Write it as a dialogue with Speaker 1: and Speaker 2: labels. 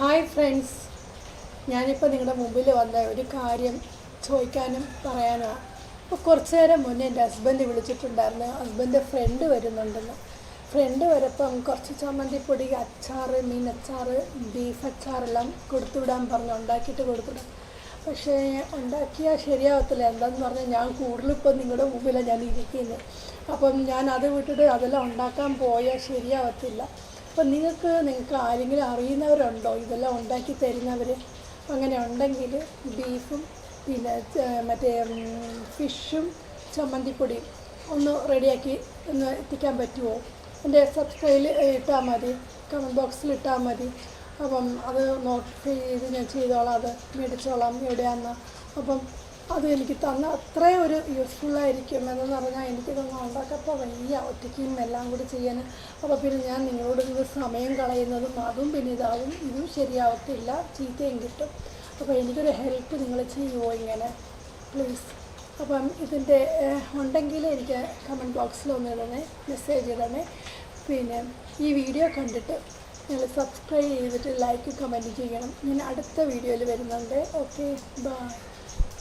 Speaker 1: Hi friends ഞാനിപ്പോൾ നിങ്ങളുടെ മുമ്പിൽ വന്ന ഒരു കാര്യം ചോദിക്കാനും പറയാനുമാണ് അപ്പോൾ കുറച്ച് നേരം മുന്നേ എന്റെ ഹസ്ബൻഡ് വിളിച്ചിട്ടുണ്ടായിരുന്നു. ഹസ്ബൻഡ് ഫ്രണ്ട് വരുന്നുണ്ടെന്ന്. ഫ്രണ്ട് വരപ്പം കുറച്ച് ചമ്മന്തിപ്പൊടി അച്ചാറ് മീൻ അച്ചാറ് ബീഫ് അച്ചാറെല്ലാം കൊടുത്തുവിടാൻ പറഞ്ഞു. ഉണ്ടാക്കിയിട്ട് കൊടുത്തുവിടാം പക്ഷേ ഉണ്ടാക്കിയാൽ ശരിയാവത്തില്ല. എന്താണെന്ന് പറഞ്ഞാൽ ഞാൻ കൂടുതലിപ്പോൾ നിങ്ങളുടെ മുമ്പിലാണ് ഞാൻ ഇരിക്കുന്നത് അപ്പം ഞാൻ അത് വിട്ടിട്ട് അതെല്ലാം ഉണ്ടാക്കാൻ പോയാൽ ശരിയാവത്തില്ല. അപ്പം നിങ്ങൾക്ക് നിങ്ങൾക്ക് ആരെങ്കിലും അറിയുന്നവരുണ്ടോ? ഇതെല്ലാം ഉണ്ടാക്കി തരുന്നവർ അങ്ങനെ ഉണ്ടെങ്കിൽ ബീഫും പിന്നെ മറ്റേ ഫിഷും ചമ്മന്തിപ്പൊടിയും ഒന്ന് റെഡിയാക്കി ഒന്ന് എത്തിക്കാൻ പറ്റുമോ? എന്റെ സബ്സ്ക്രൈബിൽ ഇട്ടാൽ മതി കമന്റ് ബോക്സിൽ ഇട്ടാൽ മതി. അപ്പം അത് നോട്ടിഫൈ ചെയ്ത് ഞാൻ ചെയ്തോളാം അത് മേടിച്ചോളാം എവിടെയാണെന്ന്. അപ്പം അത് എനിക്ക് തന്ന അത്രയും ഒരു യൂസ്ഫുള്ളായിരിക്കും എന്ന് പറഞ്ഞാൽ എനിക്കിതൊന്നും ഉണ്ടാക്കപ്പോൾ വലിയ ഒറ്റയ്ക്കും എല്ലാം കൂടി ചെയ്യാൻ അപ്പോൾ പിന്നെ ഞാൻ നിങ്ങളോട് ഇത് സമയം കളയുന്നതും അതും പിന്നെ ഇതാവും. ഇതും ശരിയാവത്തില്ല. ചീത്തയും കിട്ടും. അപ്പോൾ എനിക്കൊരു ഹെൽപ്പ് നിങ്ങൾ ചെയ്യുമോ ഇങ്ങനെ? പ്ലീസ് അപ്പം ഇതിന്റെ ഉണ്ടെങ്കിൽ എനിക്ക് കമന്റ് ബോക്സിൽ ഒന്ന് ഇടണേ. മെസ്സേജ് ഇടണേ. പിന്നെ ഈ വീഡിയോ കണ്ടിട്ട് നിങ്ങൾ സബ്സ്ക്രൈബ് ചെയ്തിട്ട് ലൈക്ക് കമന്റ് ചെയ്യണം. ഞാൻ അടുത്ത വീഡിയോയിൽ വരുന്നുണ്ട്. Okay bye